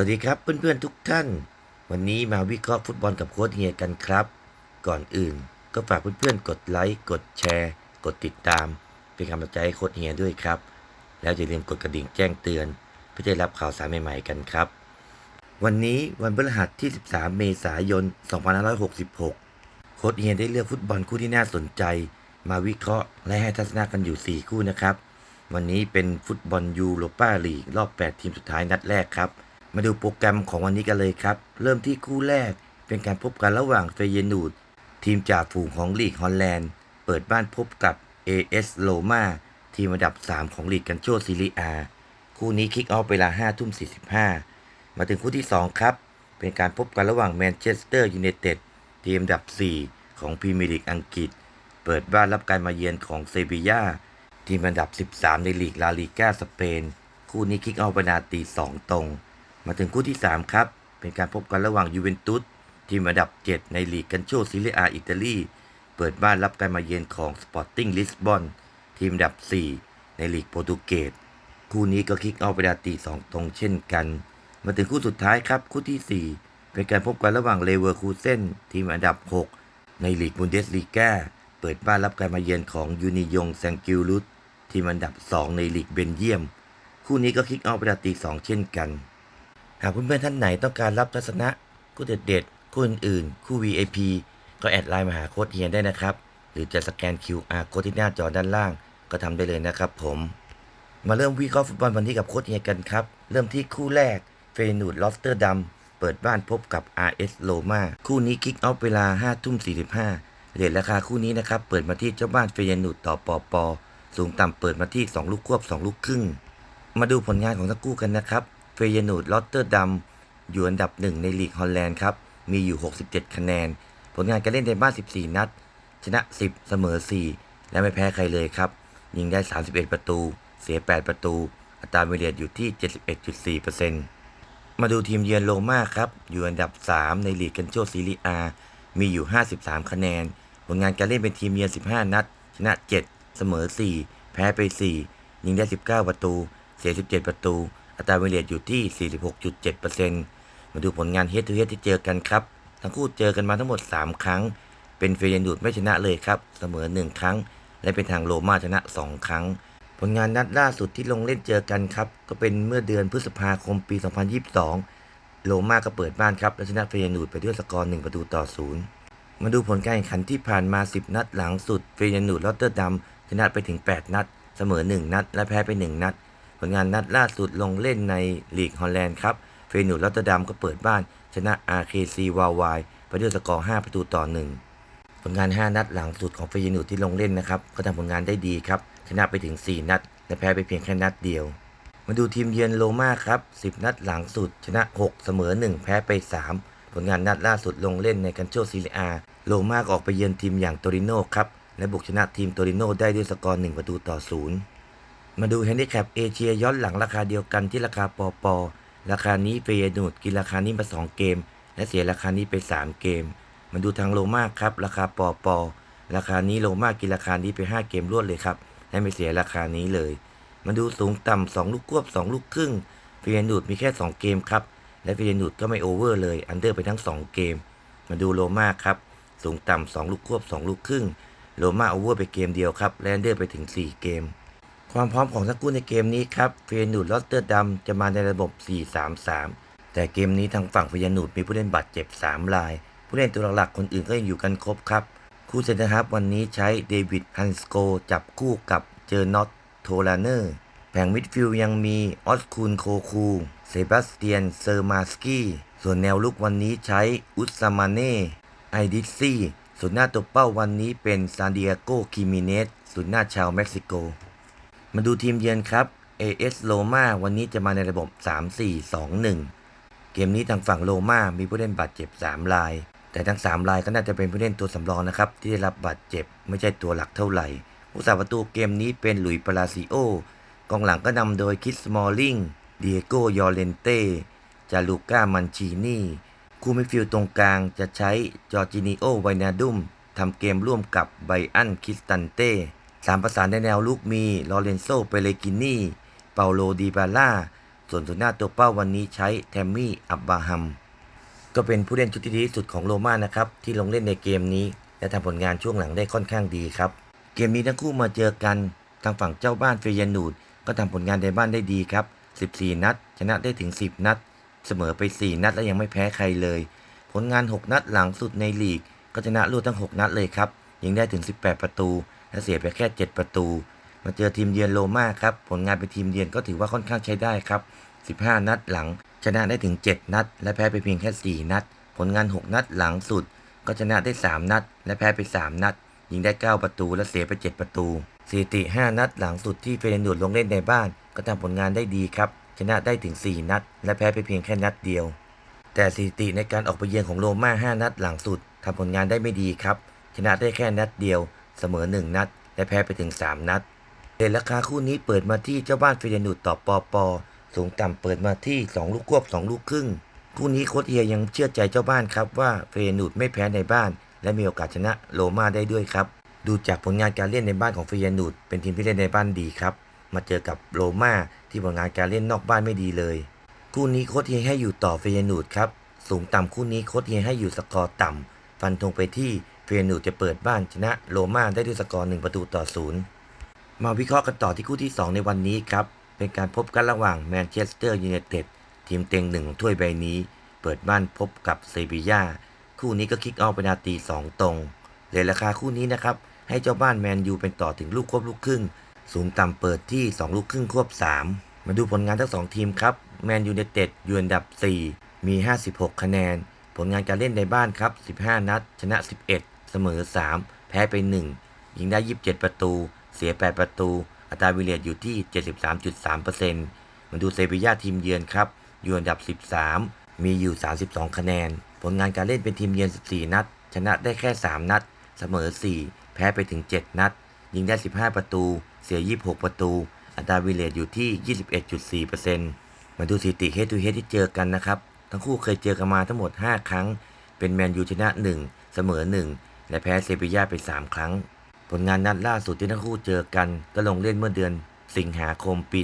วัสดีครับเพื่อนๆทุกท่าน วันนี้มาวิเคราะห์ฟุตบอลกับโค้ชเฮียกันครับ ก่อนอื่นก็ฝากเพื่อนๆกดไลค์กดแชร์ กดติดตาม เป็นกำลังใจให้โค้ชเฮียด้วยครับ แล้วอย่าลืมกดกระดิ่งแจ้งเตือน เพื่อจะได้รับข่าวสารใหม่ๆกันครับ วันนี้วันพฤหัสที่ 13 เมษายน 2566 โค้ชเฮียได้เลือกฟุตบอลคู่ที่น่าสนใจ มาวิเคราะห์และให้ทัศนะกันอยู่ 4 คู่นะครับ วันนี้เป็นฟุตบอลยูโรปาลีกรอบ 8 ทีมสุดท้ายนัดแรกครับ มาดูโปรแกรมของวันนี้กันเลยครับ เริ่มที่คู่แรกเป็นการพบกันระหว่างเฟเยนูด ทีมจ่าฝูงของลีกฮอลแลนด์ เปิดบ้านพบกับ AS โลมาทีมอันดับ 3 ของลีกกันโชซีรีอา คู่นี้คิกออฟเวลา5ทุ่ม45 มาถึงคู่ที่ 2 ครับ เป็นการพบกันระหว่างแมนเชสเตอร์ยูไนเต็ดทีมอันดับ 4 ของพรีเมียร์ลีกอังกฤษ เปิดบ้านรับการมาเยือนของเซบียาทีมอันดับ 13 ในลีกลาลีกาสเปน คู่นี้คิกออฟเวลาตี 2 ตรง มาถึงคู่ที่ 3 ครับ เป็นการพบกันระหว่างยูเวนตุสทีมอันดับ 7 ในลีกกันโชซีเรียอาอิตาลีเปิดบ้านรับการมาเยือนของสปอร์ติ้งลิสบอนทีมอันดับ 4 ในลีกโปรตุเกสคู่นี้ก็คิกเอาเวลาตีสองตรงเช่นกัน มาถึงคู่สุดท้ายครับคู่ทีสี่ 4 เป็นการพบกันระหว่างเลเวอร์คูเซนทีมอันดับ 6 ในลีกบุนเดสลีกาเปิดบ้านรับการมาเยือนของยูนิยงแซงกิลลุสทีมอันดับ 2 ในลีกเบนเยียม คู่นี้ก็คิกเอาเวลาตีสองเช่นกัน หากเพื่อนๆท่านไหนต้องการรับทัศนะคู่เด็ดๆคู่อื่นๆคู่ VIP ก็แอดไลน์มาหาโค้ดเฮียนได้นะครับ หรือจะสแกน QR โค้ดที่หน้าจอด้านล่างก็ทำได้เลยนะครับผมมาเริ่มวิเคราะห์ฟุตบอลวันนี้กับโค้ดเฮียกันครับ เริ่มที่คู่แรกเฟยนูดลอสเตอร์ดัมเปิดบ้านพบกับ RS โ o มาคู่นี้คิกเอาเวลา5ทุ่ม45เหรทราคาคู่นี้นะครับ เปิดมาที่เจ้าบ้านเฟยนูดต่อปอปอสูงต่ำเปิดมาที่ 2 ลูกควบ 2 ลูกครึ่ง มาดูผลงานของทั้งคู่กันนะครับ เฟยนูดลอตเตอร์ดัมอยู่อันดับหนึ่งในลีกฮอลแลนด์ครับ มีอยู่ 67 คะแนน ผลงานการเล่นในบ้าน 14 นัด ชนะ 10 เสมอ 4 และไม่แพ้ใครเลยครับ ยิงได้ 31 ประตู เสีย 8 ประตู อัตราเฉลี่ยอยู่ที่ 71.4%มาดูทีมเยือนโรม่าครับ อยู่อันดับ 3 ในลีกกันโชซีรีอา มีอยู่ 53 คะแนน ผลงานการเล่นเป็นทีมเยือน 15 นัด ชนะ 7 เสมอ 4 แพ้ไป 4 ยิงได้ 19 ประตู เสีย 17 ประตู อัตราเฉลี่ยอยู่ที่ 46.7%มาดูผลงานเฮดทูเฮดที่เจอกันครับ ทั้งคู่เจอกันมาทั้งหมด 3 ครั้ง เป็นเฟรยันดูดไม่ชนะเลยครับ เสมอ 1 ครั้ง และเป็นทางโรม่าชนะ 2 ครั้ง ผลงานนัดล่าสุดที่ลงเล่นเจอกันครับ ก็เป็นเมื่อเดือนพฤษภาคมปี 2022 โรม่าก็เปิดบ้านครับและชนะเฟรยันดูดไปด้วยสกอร์1ประตูต่อ0มาดูผลการแข่งขันที่ผ่านมา 10 นัดหลังสุดเฟรยันดูดลอตเตอร์ดัมชนะไปถึง 8 นัด เสมอ 1 นัด และแพ้ไป 1 นัด ผลงานนัดล่าสุดลงเล่นในลีกฮอลแลนด์ครับ เฟยนูดลอตเตอร์ดัมก็เปิดบ้านชนะ RKC วาวายไปด้วยสกอร์ 5 ประตูต่อ 1 ผลงาน 5 นัดหลังสุดของเฟยนูที่ลงเล่นนะครับ ก็ทำผลงานได้ดีครับ ชนะไปถึง 4 นัด และแพ้ไปเพียงแค่นัดเดียว มาดูทีมเยือนโรมาครับ 10 นัดหลังสุด ชนะ 6 เสมอ 1 แพ้ไป 3 ผลงานนัดล่าสุดลงเล่นในกันโชซีเรียอาโรมาก็ออกไปเยือนทีมอย่างโตริโนครับและบุกชนะทีมโตริโนได้ด้วยสกอร์ 1 ประตูต่อ 0 มาดูแฮนดิแคปเอเชียย้อนหลังราคาเดียวกันที่ราคาปอปอราคานี้เฟยนูดกินราคานี้มา 2 เกม และเสียราคานี้ไป 3 เกม มาดูทางโลมาครับ ราคาปอปอราคานี้โลมากินราคานี้ไป 5 เกมรวดเลยครับและไม่เสียราคานี้เลย มาดูสูงต่ำ2ลูกควบ 2 ลูกครึ่งเฟยนูดมีแค่ 2 เกมครับ และเฟยนูดก็ไม่โอเวอร์เลยอันเดอร์ไปทั้ง 2 เกม มาดูโลมาครับสูงต่ำ2ลูกควบ 2 ลูกครึ่งโรม่าโอเวอร์ไปเกมเดียวครับและอันเดอร์ไปถึง 4 เกม ความพร้อมของทั้งคู่ในเกมนี้ครับเฟยนูดลอสเตอร์ดัมจะมาในระบบ 4-3-3 แต่เกมนี้ทางฝั่งเฟยนูดมีผู้เล่นบาดเจ็บ 3 ราย ผู้เล่นตัวหลักๆคนอื่นก็ยังอยู่กันครบครับ คู่เซนเตอร์ฮับวันนี้ใช้เดวิดฮันสโกจับคู่กับเจอร์นอตโทลาเนอร์แผงมิดฟิลด์ยังมีออสคูนโคคูเซบาสเตียนเซอร์มาสกี้ส่วนแนวลุกวันนี้ใช้อุสมาเน่ไอดิซซี่ส่วนหน้าตัวเป้าวันนี้เป็นซานดิเอโกคิมิเนสส่วนหน้าชาวเม็กซิโก มาดูทีมเยือนครับ AS โ o มาวันนี้จะมาในระบบ 3-4-2-1 เกมนี้ทางฝั่งโ o มามีผู้เล่นบาดเจ็บ 3 ราย แต่ทั้ง 3 รายก็น่าจะเป็นผู้เล่นตัวสำรองนะครับ ที่ได้รับบาดเจ็บไม่ใช่ตัวหลักเท่าไหร่ ผู้สาประตูเกมนี้เป็นหลุยปาลาซิโอกองหลังก็นำโดยคิสมอลลิงเดียโกยอเลนเต้จาลูก้ามันชีนี่คู่มิดฟิลด์ตรงกลางจะใช้จอร์จินิโอไวนาดุมทำเกมร่วมกับไบอันคิสตันเต้ สามประสานในแนวลุกมีลอเรนโซเปเลกินีเปาโลดีบาล่า ส่วนศูนย์หน้าตัวเป้าวันนี้ใช้แทมมี่ อับบาฮัม ก็เป็นผู้เล่นชุดที่ดีที่สุดของโรม่านะครับ ที่ลงเล่นในเกมนี้ และทำผลงานช่วงหลังได้ค่อนข้างดีครับ เกมนี้ทั้งคู่มาเจอกัน ทางฝั่งเจ้าบ้านเฟยนูดก็ทำผลงานในบ้านได้ดีครับ 14 นัด ชนะได้ถึง 10 นัด เสมอไป 4 นัดและยังไม่แพ้ใครเลย ผลงาน 6 นัดหลังสุดในลีก ก็ชนะรวดทั้ง 6 นัดเลยครับยิงได้ถึง 18 ประตู และเสียไปแค่ 7 ประตู มาเจอทีมเยือนโรม่าครับ ผลงานเป็นทีมเยือนก็ถือว่าค่อนข้างใช้ได้ครับ 15 นัดหลัง ชนะได้ถึง 7 นัด และแพ้ไปเพียงแค่ 4 นัด ผลงาน 6 นัดหลังสุด ก็ชนะได้ 3 นัด และแพ้ไป 3 นัด ยิงได้ 9 ประตู และเสียไป 7 ประตูสถิติ 5 นัดหลังสุดที่เฟรนดูดลงเล่นในบ้าน ก็ทำผลงานได้ดีครับชนะได้ถึง 4 นัด และแพ้ไปเพียงแค่นัดเดียว แต่สถิติในการออกไปเยือนของโรม่า 5 นัดหลังสุดทำผลงานได้ไม่ดีครับ ชนะได้แค่นัดเดียว เสมอ 1 นัด และแพ้ไปถึง 3 นัดเรทราคาคู่นี้เปิดมาที่เจ้าบ้านเฟรนดูดต่อปอปอสูงต่ำเปิดมาที่ 2 ลูกควบ 2 ลูกครึ่ง คู่นี้โค้ชเฮียยังเชื่อใจเจ้าบ้านครับว่าเฟรนดูดไม่แพ้ในบ้าน และมีโอกาสชนะโรมาได้ด้วยครับ ดูจากผลงานการเล่นในบ้านของเฟรนดูดเป็นทีมที่เล่นในบ้านดีครับ มาเจอกับโรมาที่ผลงานการเล่นนอกบ้านไม่ดีเลย คู่นี้โค้ชเฮียให้อยู่ต่อเฟรนูดครับ สูงต่ำคู่นี้โค้ชเฮียให้อยู่สกอร์ต่ำฟันธงไปที่ เฟรนูดจะเปิดบ้านชนะโรม่าได้ด้วยสกอร์ 1 ประตูต่อศูนย์มาวิเคราะห์กันต่อที่คู่ที่ 2 ในวันนี้ครับ เป็นการพบกันระหว่างแมนเชสเตอร์ยูไนเต็ดทีมเต็งหนึ่งของถ้วยใบนี้ เปิดบ้านพบกับเซบีย่าคู่นี้ก็คิกออฟเป็นนาที2 ตรงเลยราคาคู่นี้นะครับ ให้เจ้าบ้านแมนยูเป็นต่อถึงลูกควบลูกครึ่ง สูงต่ำเปิดที่ 2 ลูกครึ่งควบ 3 มาดูผลงานทั้ง 2 ทีมครับแมนยูไนเต็ดอยู่อันดับ 4 มี 56 คะแนน ผลงานการเล่นในบ้านครับ 15 นัด ชนะ 11 เสมอ 3 แพ้ไป 1 ยิงได้ 27 ประตู เสีย 8 ประตู อัตราวิเลตอยู่ที่ 73.3%มาดูเซบีย่าทีมเยือนครับ อยู่อันดับ 13 มีอยู่ 32 คะแนน ผลงานการเล่นเป็นทีมเยือน 14 นัด ชนะได้แค่ 3 นัด เสมอ 4 แพ้ไปถึง 7 นัด ยิงได้ 15 ประตู เสีย 26 ประตู อัตราวิเลตอยู่ที่ 21.4%มาดูสถิติเฮดทูเฮดที่เจอกันนะครับ ทั้งคู่เคยเจอกันมาทั้งหมด 5 ครั้งเป็นแมนยูชนะ 1 เสมอ1 และแพ้เซบีย่าไป 3 ครั้ง ผลงานนัดล่าสุดที่ทั้งคู่เจอกัน ก็ลงเล่นเมื่อเดือน สิงหาคมปี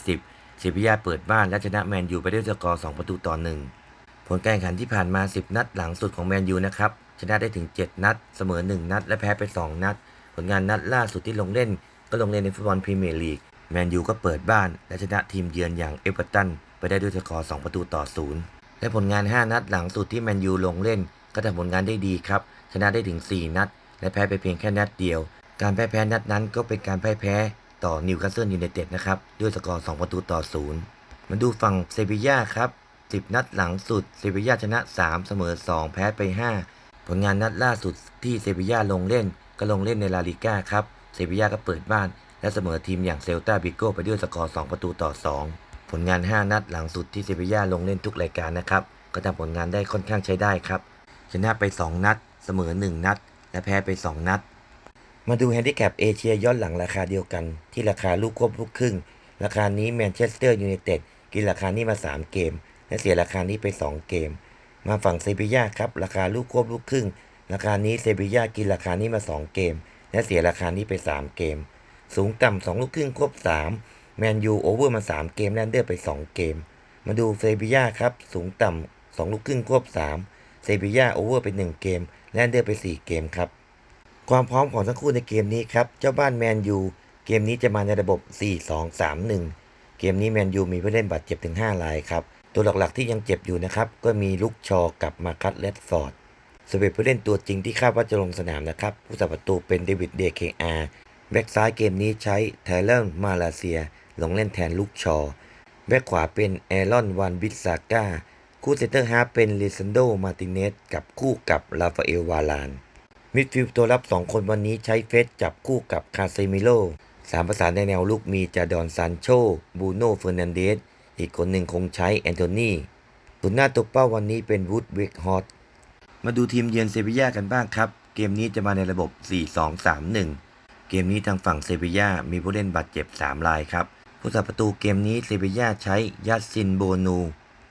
2020 เซบีย่าเปิดบ้านและชนะแมนยูไปด้วยสกอร์ 2 ประตูต่อ 1 ผลการแข่งขันที่ผ่านมา 10 นัดหลังสุดของแมนยูนะครับ ชนะได้ถึง 7 นัด เสมอ 1 นัด และแพ้ไป 2 นัด ผลงานนัดล่าสุดที่ลงเล่น ก็ลงเล่นในฟุตบอลพรีเมียร์ลีก แมนยูก็เปิดบ้าน และชนะทีมเยือนอย่างเอเวอร์ตันไปได้ด้วยสกอร์ 2 ประตูต่อ 0 และผลงาน 5 นัดหลังสุดที่แมนยูลงเล่น ก็ทำผลงานได้ดีครับ ชนะได้ถึง 4 นัด และแพ้ไปเพียงแค่นัดเดียว การแพ้แพ้นัดนั้นก็เป็นการแพ้แพ้ต่อนิวคาสเซิลยูไนเต็ดนะครับด้วยสกอร์ 2 ประตูต่อ 0 มาดูฝั่งเซบีย่าครับ 10 นัดหลังสุดเซบีย่าชนะ 3 เสมอ 2 แพ้ไป 5 ผลงานนัดล่าสุดที่เซบีย่าลงเล่น ก็ลงเล่นในลาลิก้าครับเซบีย่าก็เปิดบ้าน และเสมอทีมอย่างเซลตาบิโก้ไปด้วยสกอร์ 2 ประตูต่อ 2 ผลงาน 5 นัดหลังสุดที่เซบีย่าลงเล่นทุกรายการนะครับก็ทำผลงานได้ค่อนข้างใช้ได้ครับชนะไป 2 นัด เสมอ 1 นัด และแพ้ไป 2 นัด มาดูแฮนดิแคปเอเชียย้อนหลังราคาเดียวกัน ที่ราคาลูกควบลูกครึ่ง ราคานี้แมนเชสเตอร์ยูไนเต็ดกินราคานี้มา 3 เกม และเสียราคานี้ไป 2 เกม มาฝั่งเซบีย่าครับ ราคาลูกควบลูกครึ่ง ราคานี้เซบีย่ากินราคานี้มา 2 เกม และเสียราคานี้ไป 3 เกม สูงต่ำ2ลูกครึ่งควบ3แมนยูโอเวอร์มา 3 เกมแลนเดอร์ไป 2 เกม มาดูเซบีย่าครับสูงต่ำ2ลูกครึ่งควบ3เซบีย่าโอเวอร์ไป1เกม แลนเดอร์ไป 4 เกมครับ ความพร้อมของทั้งคู่ในเกมนี้ครับ เจ้าบ้านแมนยูเกมนี้จะมาในระบบ 4-2-3-1 เกมนี้แมนยูมีผู้เล่นบาดเจ็บถึง 5 รายครับ ตัวหลักๆที่ยังเจ็บอยู่นะครับ ก็มีลุกชอกับมาคัตเลดฟอร์ดสเวตผู้เล่นตัวจริงที่คาดว่าจะลงสนามนะครับ ผู้สับประตูเป็นเดวิดเดเคอาร์แบ็กซ้ายเกมนี้ใช้ไทเลอร์มาลาเซีย ลงเล่นแทนลุกชอแบ็กขวาเป็นแอรอนวันบิสซาก้า คู่เซนเตอร์ฮาร์เป็นลิซันโดมาติเนสกับคู่กับราฟาเอลวาลานมิดฟิลด์ตัวรับ 2 คนวันนี้ใช้เฟสจับคู่กับคาเซมิโลสามประสานในแนวลุกมีจาดอนซานโชบูโน่เฟอร์นันเดสอีกคนหนึ่งคงใช้แอนโทนีส่วนหน้าตัวเป้าวันนี้เป็นวูดเวกฮอตมาดูทีมเยือนเซบีย่ากันบ้างครับ เกมนี้จะมาในระบบ 4-2-3-1 เกมนี้ทางฝั่งเซบีย่ามีผู้เล่นบาดเจ็บ 3 รายครับ ผู้สับประตูเกมนี้เซบีย่าใช้ยัสซินโบนู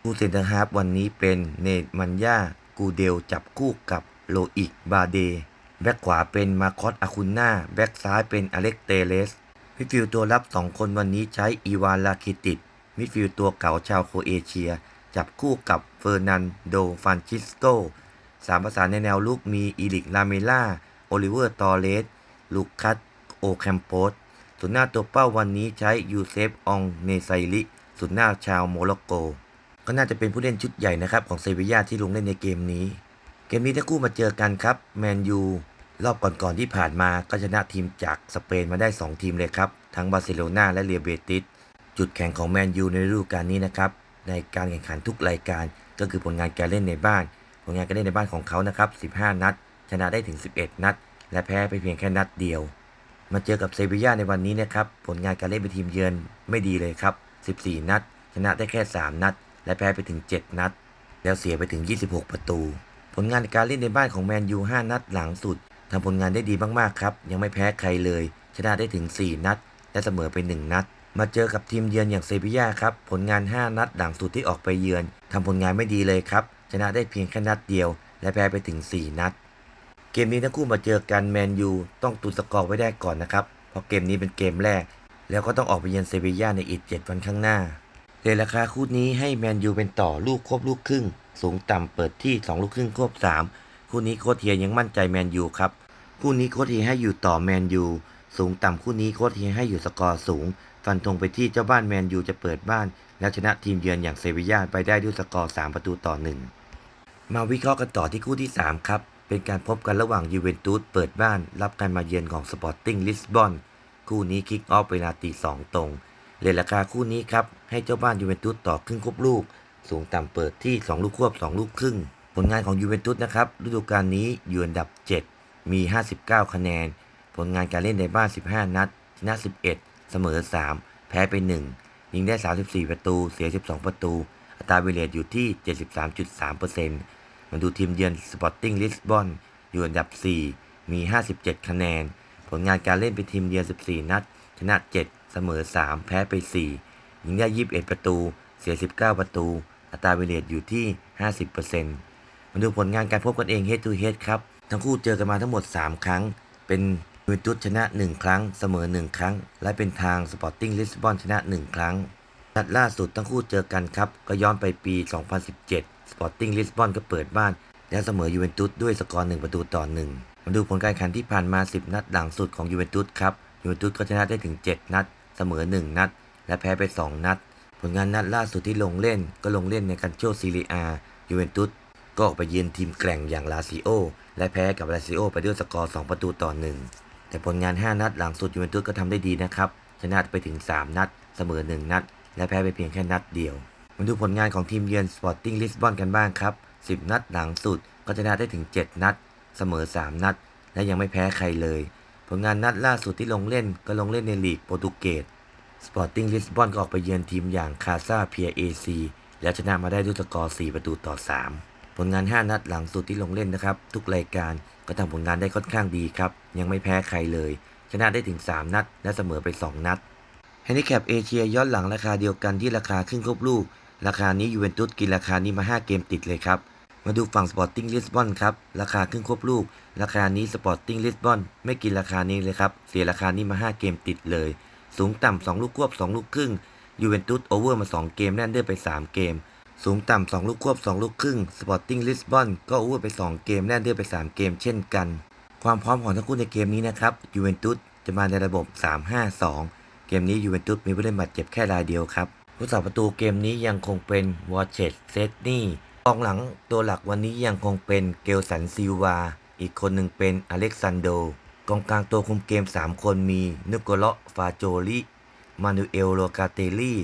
ผู้เซนเตอร์ฮาร์ฟวันนี้เป็นเนมันยากูเดลจับคู่กับโลอิกบาเด แบ็กขวาเป็นมาคอสอาคุนนาแบ็กซ้ายเป็นอเล็กเตเลสพิฟิลด์ตัวรับ 2 คนวันนี้ใช้อีวานลาคิติด มิดฟิลด์ตัวเก่าชาวโครเอเชีย จับคู่กับเฟอร์นันโดฟานชิสโกสามประสาในแนวลุกมีอีลิกลาเมล่า โอลิเวอร์ตอเรสลูคัสโอแคมโปสส่วนหน้าตัวเป้าวันนี้ใช้ยูเซฟอองเนไซลิส่วนหน้าชาวโมร็อกโก ก็น่าจะเป็นผู้เล่นชุดใหญ่นะครับของเซบียาที่ลงเล่นในเกมนี้ เกมนี้ทั้งคู่มาเจอกันครับแมนยูรอบก่อนๆที่ผ่านมาก็ชนะทีมจากสเปนมาได้ 2 ทีมเลยครับ ทั้งบาร์เซโลนาและเรียเบติสจุดแข็งของแมนยูในฤดูกาลนี้นะครับ ในการแข่งขันทุกรายการก็คือผลงานการเล่นในบ้าน ผลงานการเล่นในบ้านของเขานะครับ 15 นัด ชนะได้ถึง 11 นัด และแพ้ไปเพียงแค่นัดเดียว มาเจอกับเซบียาในวันนี้นะครับ ผลงานการเล่นเป็นทีมเยือนไม่ดีเลยครับ 14 นัด ชนะได้แค่ 3 นัด และแพ้ไปถึง 7 นัด แล้วเสียไปถึง 26 ประตู ผลงานในการเล่นในบ้านของแมนยู 5 นัดหลังสุดทำผลงานได้ดีมากๆครับ ยังไม่แพ้ใครเลย ชนะได้ถึง 4 นัด และเสมอไป 1 นัด มาเจอกับทีมเยือนอย่างเซบียาครับ ผลงาน 5 นัดหลังสุดที่ออกไปเยือนทำผลงานไม่ดีเลยครับ ชนะได้เพียงแค่นัดเดียว และแพ้ไปถึง 4 นัด เกมนี้ทั้งคู่มาเจอกันแมนยูต้องตุนสกอร์ไว้ได้ก่อนนะครับ เพราะเกมนี้เป็นเกมแรก แล้วก็ต้องออกไปเยือนเซบียาในอีก 7 วันข้างหน้า เรทราคาคู่นี้ให้แมนยูเป็นต่อลูกควบลูกครึ่ง สูงต่ำเปิดที่ 2 ลูกครึ่งควบ 3 คู่นี้โคชเฮียยังมั่นใจแมนยูครับ คู่นี้โคชเฮียให้อยู่ต่อแมนยูสูงต่ำคู่นี้โคชเฮียให้อยู่สกอร์สูง ฟันธงไปที่เจ้าบ้านแมนยูจะเปิดบ้าน แล้วชนะทีมเยือนอย่างเซบียาไปได้ด้วยสกอร์ 3 ประตูต่อ 1 มาวิเคราะห์กันต่อที่คู่ที่ 3 ครับ เป็นการพบกันระหว่างยูเวนตุสเปิดบ้าน รับการมาเยือนของสปอร์ติ้งลิสบอนคู่นี้คิกออฟเวลาตีสองตรง เรทราคาคู่นี้ครับ ให้เจ้าบ้านยูเวนตุสต่อครึ่งครบลูก สูงต่ำเปิดที่ 2 ลูกควบ 2 ลูกครึ่ง ผลงานของยูเวนตุสนะครับฤดูกาลนี้อยู่อันดับ 7 มี 59 คะแนน ผลงานการเล่นในบ้าน 15 นัดชนะ 11 เสมอ 3 แพ้ไป 1 ยิงได้ 34 ประตู เสีย 12 ประตู อัตราเวเลตอยู่ที่ 73.3%มาดูทีมเยือนสปอร์ติ้งลิสบอนอยู่อันดับ 4 มี 57 คะแนน ผลงานการเล่นเป็นทีมเยือน 14 นัด ชนะ 7 มอ 3 แพ้ไป4ยิงได้ 21 ประตู เสีย 19 ประตู อัตราเวเลตอยู่ที่ 50%มาดูผลงานการพบกันเอง head to head ครับ ทั้งคู่เจอกันมาทั้งหมด 3 ครั้ง เป็นยูเวนตุสชนะ 1 ครั้ง เสมอ 1 ครั้ง และเป็นทางสปอร์ติ้งลิสบอนชนะ 1 ครั้ง นัดล่าสุดทั้งคู่เจอกันครับ ก็ย้อนไปปี 2017 สปอร์ติ้งลิสบอนก็เปิดบ้าน แล้วเสมอยูเวนตุสด้วยสกอร์ 1 ประตูต่อ 1 มาดูผลการแข่งขันที่ผ่านมา 10 นัดหลังสุดของยูเวนตุสครับยูเวนตุสก็ชนะได้ถึง 7 นัด เสมอ 1 นัด และแพ้ไป 2 นัด ผลงานนัดล่าสุดที่ลงเล่นก็ลงเล่นในกันโชซีเรียยูเวนตุสก็ออกไปเยือนทีมแกร่งอย่างลาซิโอ และแพ้กับลาซิโอไปด้วยสกอร์ 2 ประตูต่อ 1 แต่ผลงาน 5 นัดหลังสุดยูเวนตุสก็ทำได้ดีนะครับชนะไปถึง 3 นัด เสมอ 1 นัด และแพ้ไปเพียงแค่นัดเดียว มาดูผลงานของทีมเยือนสปอร์ติ้งลิสบอนกันบ้างครับ 10 นัดหลังสุดก็ชนะได้ถึง 7 นัด เสมอ 3 นัด และยังไม่แพ้ใครเลย ผลงานนัดล่าสุดที่ลงเล่นก็ลงเล่นในลีกโปรตุเกสสปอร์ติ้งลิสบอนก็ออกไปเยือนทีมอย่างคาซาเพียเอซีและชนะมาได้ด้วยสกอร์ 4 ประตูต่อ 3 ผลงาน 5 นัดหลังสุดที่ลงเล่นนะครับ ทุกรายการก็ทำผลงานได้ค่อนข้างดีครับ ยังไม่แพ้ใครเลย ชนะได้ถึง 3 นัด และเสมอไป 2 นัดแฮนดิแคปเอเชียย้อนหลังราคาเดียวกันที่ราคาครึ่งครบลูก ราคานี้ยูเวนตุสกินราคานี้มา 5 เกมติดเลยครับ มาดูฝั่งสปอร์ติ้งลิสบอนครับ ราคาครึ่งครบลูก ราคานี้สปอร์ติ้งลิสบอนไม่กินราคานี้เลยครับ เสียราคานี้มา 5 เกมติดเลย สูงต่ำ2ลูกควบ 2 ลูกครึ่งยูเวนตุสโอเวอร์มา 2 เกมแน่นเดอร์ไป 3 เกม สูงต่ำ2ลูกควบ 2 ลูกครึ่งสปอร์ติ้งลิสบอนก็โอเวอร์ไป 2 เกมแน่นเดอร์ไป 3 เกม เช่นกัน ความพร้อมของทั้งคู่ในเกมนี้นะครับยูเวนตุสจะมาในระบบ 3-5-2 เกมนี้ยูเวนตุสมีผู้เล่นบาดเจ็บแค่รายเดียวครับผู้สาประตูเกมนี้ยังคงเป็นวอร์เชตเซตนี่ องหลังตัวหลักวันนี้ยังคงเป็นเกลสันซิลวา อีกคนหนึ่งเป็นอเล็กซานโด กองกลางตัวคุมเกม 3 คนมีนุโกโลฟาโจลิมานูเอลโลกาเตลี่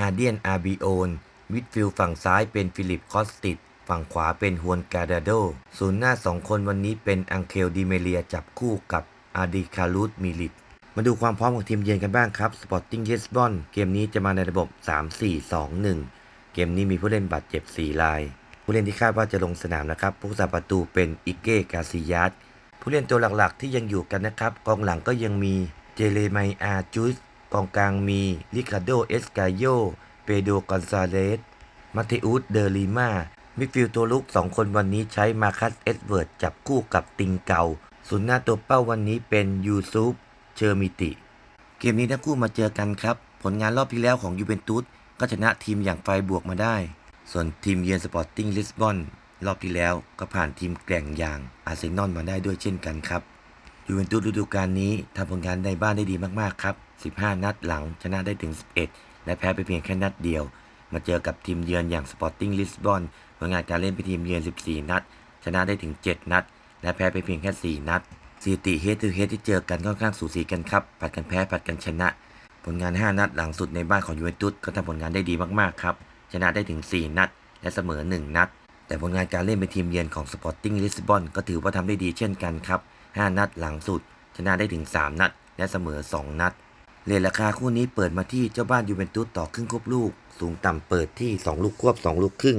อาเดียนอาบิโอนมิดฟิลฝั่งซ้ายเป็นฟิลิปคอสติดฝั่งขวาเป็นฮวนกาดาโดศูนย์หน้า 2 คนวันนี้เป็นอังเคลดิเมเลียจับคู่กับอาดิคารุสมิลิต มาดูความพร้อมของทีมเยือนกันบ้างครับ Sporting Lisbon เกมนี้จะมาในระบบ 3-4-2-1 เกมนี้มีผู้เล่นบาดเจ็บ 4 ราย ผู้เล่นที่คาดว่าจะลงสนามนะครับ ผู้สาประตูเป็นอิเกกาซิยัสผู้เล่นตัวหลักๆ ที่ยังอยู่กันนะครับ กองหลังก็ยังมีเจเลไมอาจูสกองกลางมีลิคาโดเอสกาโย เปโดกอนซาเลส มาเทอุสเดอริมามิดฟิลด์ตัวลุก 2 คนวันนี้ใช้มาคัสเอ็ดเวิร์ดจับคู่กับติงเกาศูนย์หน้าตัวเป้าวันนี้เป็นยูซุปเชอร์มิติ เกมนี้ทั้งคู่มาเจอกันครับ ผลงานรอบที่แล้วของยูเวนตุสก็ชนะทีมอย่างไฟบวกมาได้ ส่วนทีมเยือนสปอร์ติ้งลิสบอนรอบที่แล้วก็ผ่านทีมแกร่งอย่างอาร์เซนอลมาได้ด้วยเช่นกันครับยูเวนตุสฤดูกาลนี้ทำผลงานในบ้านได้ดีมากๆครับ 15 นัดหลังชนะได้ถึง 11 และแพ้ไปเพียงแค่นัดเดียว มาเจอกับทีมเยือนอย่างสปอร์ติ้งลิสบอนผลงานการเล่นเป็นทีมเยือน 14 นัด ชนะได้ถึง 7 นัด และแพ้ไปเพียงแค่ 4 นัดสถิติเฮดทูเฮดที่เจอกันค่อนข้างสูสีกันครับผัดกันแพ้ผัดกันชนะ ผลงาน 5 นัดหลังสุดในบ้านของยูเวนตุสก็ทำผลงานได้ดีมากๆครับ นะได้ถึง 4 นัด และเสมอ 1 นัด แต่ผลงานการเล่นเป็นทีมเยือนของ Sporting Lisbon ก็ถือว่าทำได้ดีเช่นกันครับ 5 นัดหลังสุด ชนะได้ถึง 3 นัด และเสมอ 2 นัดเรทราคาคู่นี้เปิดมาที่เจ้าบ้านยูเวนตุสต่อครึ่งควบลูก สูงต่ำเปิดที่ 2 ลูกควบ 2 ลูกครึ่ง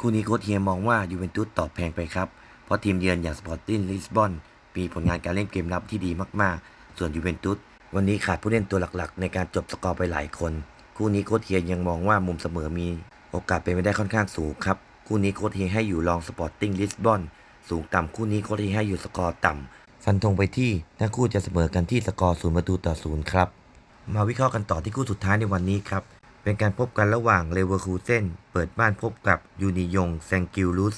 คู่นี้โค้ชเฮียมองว่ายูเวนตุสตอบแพงไปครับ เพราะทีมเยือนอย่าง Sporting Lisbon มีผลงานการเล่นเกมรับที่ดีมาก ๆ ส่วนยูเวนตุสวันนี้ขาดผู้เล่นตัวหลักๆ ในการจบสกอร์ไปหลายคน คู่นี้โค้ชเฮียยังมองว่ามุมเสมอมีโอกาสเป็นไปได้ค่อนข้างสูงครับ คู่นี้โค้ชเฮียให้อยู่รอง Sporting Lisbon สูงต่ำคู่นี้โค้ชเฮียให้อยู่สกอร์ต่ำฟันธงไปที่ทั้งคู่จะเสมอกันที่สกอร์ศูนย์ประตูต่อศูนย์ครับ มาวิเคราะห์กันต่อที่คู่สุดท้ายในวันนี้ครับ เป็นการพบกันระหว่างเลเวอร์คูเซนเปิดบ้านพบกับยูนิยงแซงกิลลุส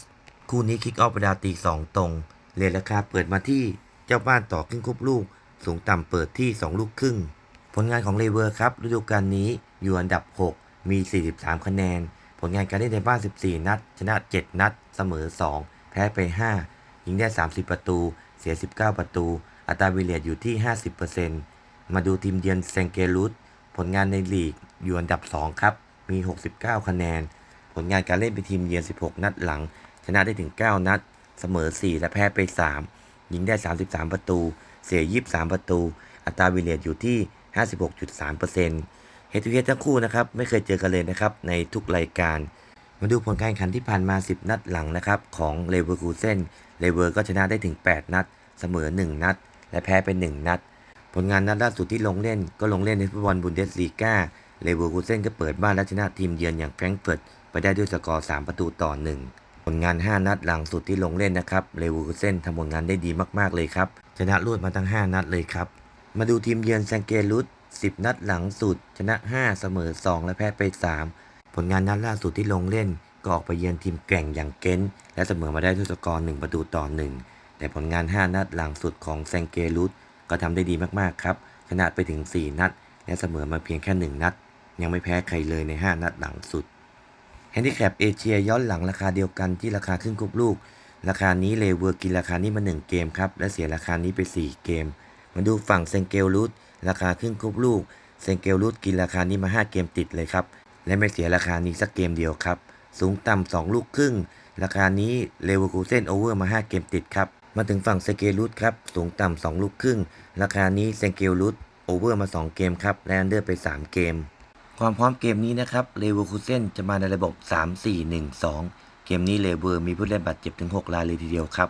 คู่นี้คิกออฟเวลาตีสองตรงเรทราคาเปิดมาที่เจ้าบ้านต่อครึ่งครบลูก สูงต่ำเปิดที่ 2 ลูกครึ่ง ผลงานของเลเวอร์ครับฤดูกาลนี้อยู่อันดับ 6 มี 43 คะแนน ผลงานการเล่นในบ้าน 14 นัด ชนะ 7 นัด เสมอ 2 แพ้ไป 5 ยิงได้ 30 ประตู เสีย 19 ประตู อัตราวิเลียดอยู่ที่ 50%มาดูทีมเยือนเซงเกลุสผลงานในลีกอยู่อันดับ 2 ครับ มี 69 คะแนน ผลงานการเล่นเป็นทีมเยือน 16 นัดหลัง ชนะได้ถึง 9 นัด เสมอ 4 และแพ้ไป 3 ยิงได้ 33 ประตู เสีย 23 ประตู อัตราวิเลียดอยู่ที่ 56.3%เฮ ดทูเฮดทั้งคู่นะครับไม่เคยเจอกันเลยนะครับในทุกรายการ มาดูผลการแข่งขันที่ผ่านมา 10 นัดหลังนะครับของเลเวอร์คูเซนเลเวอร์ก็ชนะได้ถึง 8 นัด เสมอ 1 นัด และแพ้ไป1นัด ผลงานนัดล่าสุดที่ลงเล่น ก็ลงเล่นในฟุตบอลบุนเดสลีกาเลเวอร์คูเซนก็เปิดบ้านและชนะทีมเยือนอย่างแฟรงก์เฟิร์ตไปได้ด้วยสกอร์ 3 ประตูต่อ 1ผลงาน 5 นัดหลังสุดที่ลงเล่นนะครับ เลเวอร์คูเซนทำผลงานได้ดีมาก ๆ เลยครับ ชนะรวดมาทั้ง 5 นัดเลยครับ มาดูทีมเยือนแซงเกลุส 10 นัดหลังสุด ชนะ 5 เสมอ 2 และแพ้ไป 3 ผลงานนัดล่าสุดที่ลงเล่น ก็ออกไปเยือนทีมแกร่งอย่างเกนและเสมอมาได้ด้วยสกอร์ 1 ประตูต่อ 1 แต่ผลงาน 5 นัดหลังสุดของแซงเกลุสก็ทำได้ดีมากๆครับ ชนะไปถึง 4 นัด และเสมอมาเพียงแค่ 1 นัด ยังไม่แพ้ใครเลยใน 5 นัดหลังสุดแฮนดิแคปเอเชียย้อนหลังราคาเดียวกันที่ราคาครึ่งคุบลูก ราคานี้เลเวอร์กินราคานี้มา 1 เกมครับและเสียราคานี้ไป 4 เกม มาดูฝั่งเซงเกลรูท ราคาครึ่งคุบลูก เซงเกลรูทกินราคานี้มา 5 เกมติดเลยครับ และไม่เสียราคานี้สักเกมเดียวครับ สูงต่ำ2ลูกครึ่ง ราคานี้เลเวอร์คูเซนโอเวอร์มา 5 เกมติดครับ มาถึงฝั่งเซงเกลรูทครับ สูงต่ำ2ลูกครึ่ง ราคานี้เซงเกลรูทโอเวอร์มา 2 เกมครับ และอันเดอร์ไป 3 เกม ความพร้อมเกมนี้นะครับ เลเวอร์คูเซนจะมาในระบบ 3-4-1-2 เกมนี้เลเวอร์มีผู้เล่นบาดเจ็บถึง 6 รายเลยทีเดียวครับ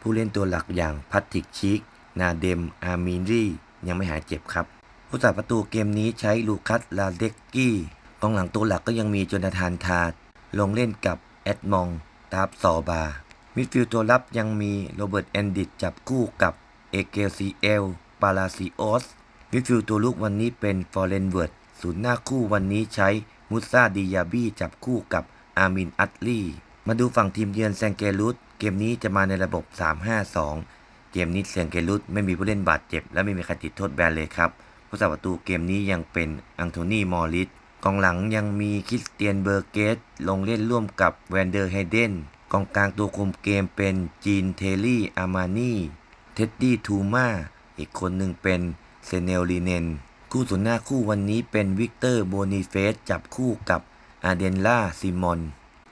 ผู้เล่นตัวหลักอย่างพัตติกชิก นาเดม อาร์มินรี ยังไม่หายเจ็บครับผู้สาประตูเกมนี้ใช้ลูคัสลาเด็กกี้กองหลังตัวหลักก็ยังมีจนาธานทาลงเล่นกับแอดมองตาบซอบา มิดฟิลด์ตัวรับยังมีโรเบิร์ตแอนดิตจับคู่กับเอเกลซีเอลปาลาซิโอสมิดฟิลด์ตัวลูกวันนี้เป็นฟอร์เรนเวิร์ดศูนย์หน้าคู่วันนี้ใช้มุซาดิยาบี้จับคู่กับอามินอัตลีมาดูฝั่งทีมเยือนแซงเกลุสเกมนี้จะมาในระบบ 3-5-2 เกมนี้แซงเกลุสไม่มีผู้เล่นบาดเจ็บ และไม่มีใครติดโทษแบนเลยครับ ผู้สาประตูเกมนี้ยังเป็นอังโทนีมอริสกองหลังยังมีคริสเตียนเบอร์เกตลงเล่นร่วมกับแวนเดอร์ไฮเดนกองกลางตัวคุมเกมเป็นจีนเทลลี่อามานีเท็ดดี้ทูมาอีกคนหนึ่งเป็นเซเนลลีเนนคู่ส่วนหน้าคู่วันนี้เป็นวิกเตอร์โบนิเฟสจับคู่กับอาเดนล่าซิมอน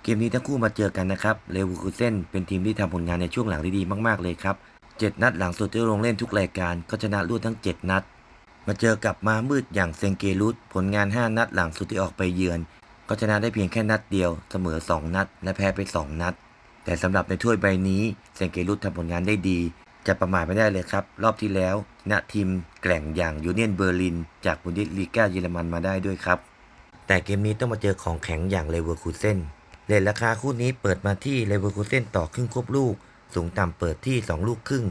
เกมนี้ทั้งคู่มาเจอกันนะครับเลวูคูเซนเป็นทีมที่ทำผลงานในช่วงหลังได้ดีมาก ๆ เลยครับ 7 นัดหลังสุดที่ลงเล่นทุกรายการก็ชนะรวดทั้ง 7 นัด มาเจอกับมามืดอย่างเซงเกลุสผลงาน 5 นัดหลังสุดที่ออกไปเยือน ก็ชนะได้เพียงแค่นัดเดียวเสมอ 2 นัด และแพ้ไป 2 นัด แต่สำหรับในถ้วยใบนี้เซงเกลุสทำผลงานได้ดี จะประมาทไม่ได้เลยครับ รอบที่แล้วชนะทีมแกร่งอย่างยูเนียนเบอร์ลิน จากบุนเดสลีกาเยอรมันมาได้ด้วยครับ แต่เกมนี้ต้องมาเจอของแข็งอย่างเลเวอร์คูเซนเรทราคาคู่นี้เปิดมาที่เลเวอร์คูเซนต่อครึ่งควบลูก สูงต่ำเปิดที่ 2 ลูกครึ่ง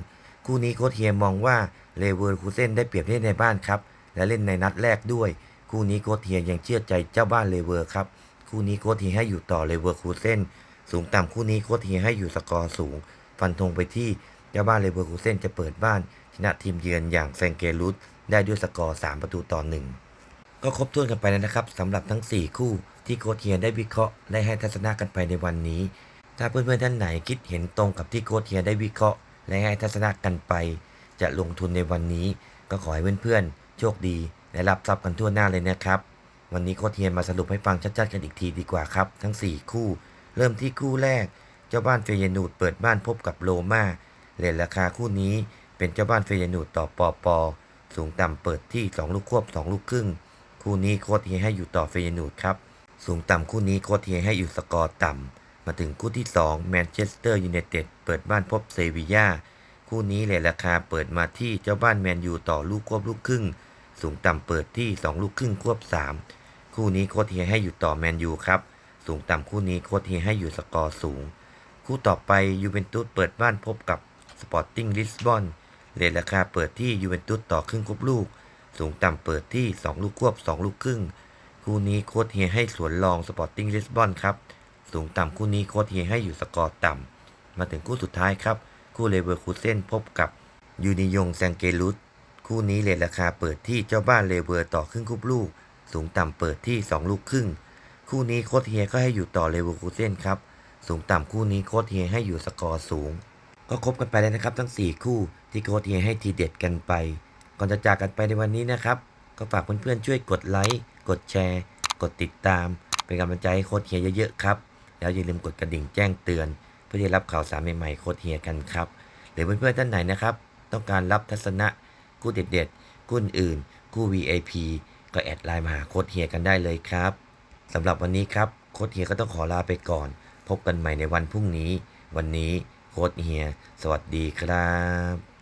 คู่นี้โค้ชเฮียมองว่าเลเวอร์คูเซนได้เปรียบเล่นในบ้านครับ และเล่นในนัดแรกด้วย คู่นี้โค้ชเฮียยังเชื่อใจเจ้าบ้านเลเวอร์ครับ คู่นี้โค้ชเฮียให้อยู่ต่อเลเวอร์คูเซนสูงต่ำคู่นี้โค้ชเฮียให้อยู่สกอร์สูง ฟันธงไปที่เจ้าบ้านเลเวอร์คูเซนจะเปิดบ้านชนะทีมเยือนอย่างแซงเกรุสได้ด้วยสกอร์ 3 ประตูต่อหนึ่งก็ครบถ้วนกันไปแล้วนะครับสำหรับทั้ง 4 คู่ที่โค้ชเฮียได้วิเคราะห์และให้ทัศนะกันไปในวันนี้ ถ้าเพื่อนๆท่านไหนคิดเห็นตรงกับที่โค้ชเฮียได้วิเคราะห์ และให้ทัศนะกันไป จะลงทุนในวันนี้ ก็ขอให้เพื่อนๆโชคดีและรับทรัพย์กันทั่วหน้าเลยนะครับ วันนี้โค้ชเฮียมาสรุปให้ฟังชัดๆกันอีกทีดีกว่าครับ ทั้ง 4 คู่ เริ่มที่คู่แรก เจ้าบ้านเฟยนูดเปิดบ้านพบกับโรมาเลทราคาคู่นี้เป็นเจ้าบ้านเฟยนูดต่อปอปอสูงต่ำเปิดที่ 2 ลูกควบ 2 ลูกครึ่ง คู่นี้โค้ชเฮียให้อยู่ต่อเฟยนูดครับสูงต่ำคู่นี้โค้ชเฮียให้อยู่สกอร์ต่ำ มาถึงคู่ที่2แมนเชสเตอร์ยูไนเต็ดเปิดบ้านพบเซบีย่าคู่นี้เลยราคาเปิดมาที่เจ้าบ้านแมนยูต่อลูกควบลูกครึ่ง สูงต่ำเปิดที่ 2 ลูกครึ่งควบ 3 คู่นี้โค้ชเฮียให้อยู่ต่อแมนยูครับ สูงต่ำคู่นี้โค้ชเฮียให้อยู่สกอร์สูง คู่ต่อไปยูเวนตุสเปิดบ้านพบกับสปอร์ติ้งลิสบอนเลทราคาเปิดที่ยูเวนตุสต่อครึ่งควบลูก สูงต่ำเปิดที่ 2 ลูกควบ 2 ลูกครึ่ง คู่นี้โค้ชเฮียให้สวนรองสปอร์ติ้งลิสบอนครับ สูงต่ำคู่นี้โค้ชเฮียให้อยู่สกอร์ต่ำ มาถึงคู่สุดท้ายครับ คู่เลเวอร์คูเซนพบกับยูนิยงแซงเกลุสคู่นี้เลทราคาเปิดที่เจ้าบ้านเลเวอร์ต่อครึ่งควบลูก สูงต่ำเปิดที่ 2 ลูกครึ่ง คู่นี้โค้ชเฮียก็ให้อยู่ต่อเลเวอร์คูเซนครับ สูงต่ำคู่นี้โค้ชเฮียให้อยู่สกอร์สูง ก็ครบกันไปแล้วนะครับ ทั้ง 4 คู่ที่โค้ชเฮียให้ทีเด็ดกันไป ก่อนจะจากกันไปในวันนี้นะครับ ก็ฝากเพื่อนๆช่วยกดไลค์ กดแชร์ กดติดตาม เป็นกำลังใจให้โค้ชเฮียเยอะๆครับ แล้วอย่าลืมกดกระดิ่งแจ้งเตือน เพื่อจะได้รับข่าวสารใหม่ๆโค้ชเฮียกันครับ หรือเพื่อนๆท่านไหนนะครับ ต้องการรับทัศนะกู้เด็ดๆกู้อื่นกู้ VIP ก็แอดไลน์มาหาโค้ชเฮียกันได้เลยครับสำหรับวันนี้ครับโค้ชเฮียก็ต้องขอลาไปก่อน พบกันใหม่ในวันพรุ่งนี้ วันนี้โค้ชเฮีย สวัสดีครับ